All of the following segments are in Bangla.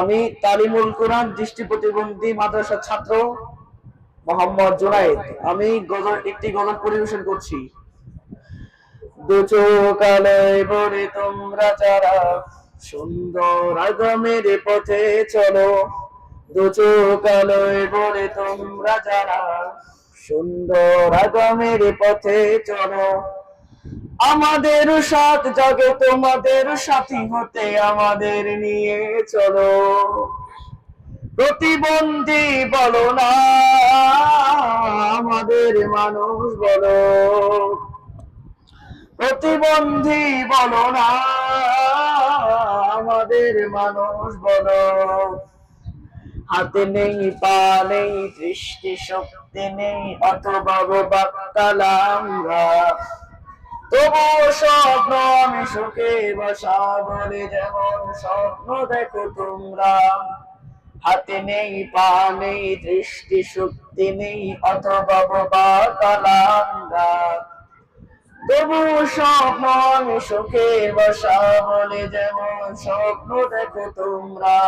আমি তালিমুল কোরআন দৃষ্টি প্রতিবন্ধী মাদ্রাসার ছাত্র মোহাম্মদ জুনায়েদ। আমি গজল একটি গজল পরিবেশন করছি। তোমরা যারা সুন্দর আগামের পথে চলো, দু চোখালয় তোমরা যারা সুন্দর আগামের পথে চলো আমাদের সাথ জাগে, তোমাদের সাথী হতে আমাদের নিয়ে চলো। প্রতিবন্ধী বলো না, আমাদের মানুষ বলো। প্রতিবন্ধী বলো না, আমাদের মানুষ বলো। হাতে নেই, পা নেই, দৃষ্টি শক্তি নেই, অথবা বাক্কালা আমরা। তবুও স্বপ্ন আমি সুখে বসা বলে যেমন স্বপ্ন দেখো তোমরা। হাতে নেই, পা নেই, দৃষ্টি শক্তি নেই, অথবা বাবা কালাঙ্গা তবু স্বপ্ন আমি সুখে বসা বলে যেমন স্বপ্ন দেখো তোমরা।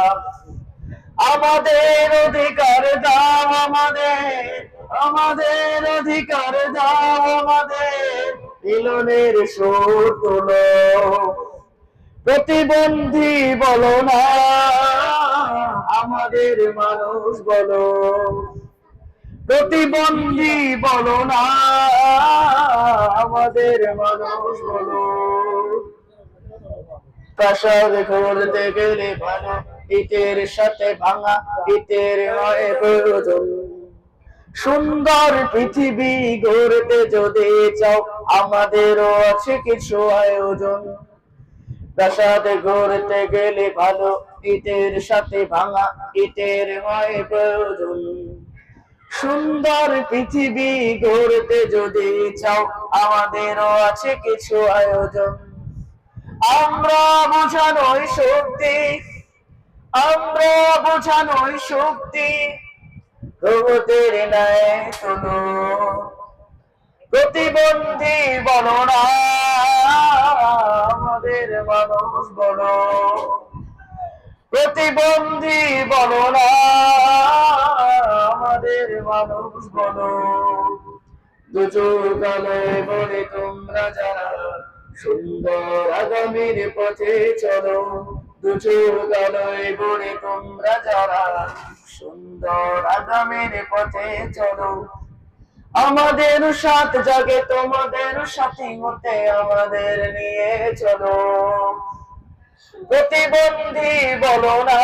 আমাদের অধিকার দাও আমাদের আমাদের অধিকার দাও আমাদের। মিলনের সুর প্রতিবন্ধী বলো না, আমাদের মানুষ বলো। প্রতিবন্ধী বলো না, আমাদের মানুষ বলো। প্রাসাদ করতে গেলে ভালো ইটের সাথে ভাঙা, ইটের হয় প্রয়োজন। সুন্দর পৃথিবী গড়তে যদি চাও, আমাদেরও আছে কিছু আয়োজন। প্রাসাদ গড়তে গেলে ভালো, ইটের সাথে ভাঙা, ইটের হয় প্রয়োজন। সুন্দর পৃথিবী গড়তে যদি চাও, আমাদেরও আছে কিছু আয়োজন। আমরা বোঝানোই শক্তি, আমরা বোঝানোই শক্তি। প্রগতির ন্যায় তোলো প্রতিবন্ধী বলো না, আমাদের মানুষ বলো। প্রতিবন্ধী বলো না, আমাদের মানুষ বলো। দুচোখালে বলে তোমরা যারা সুন্দর আগামীর পথে চলো দুচোখালয় বলে তোমরা যারা সুন্দর আগামের পথে চলো। আমাদের সাথ জাগে তোমাদের সাথী হতে আমাদের নিয়ে চলো। প্রতিবন্ধী বলো না।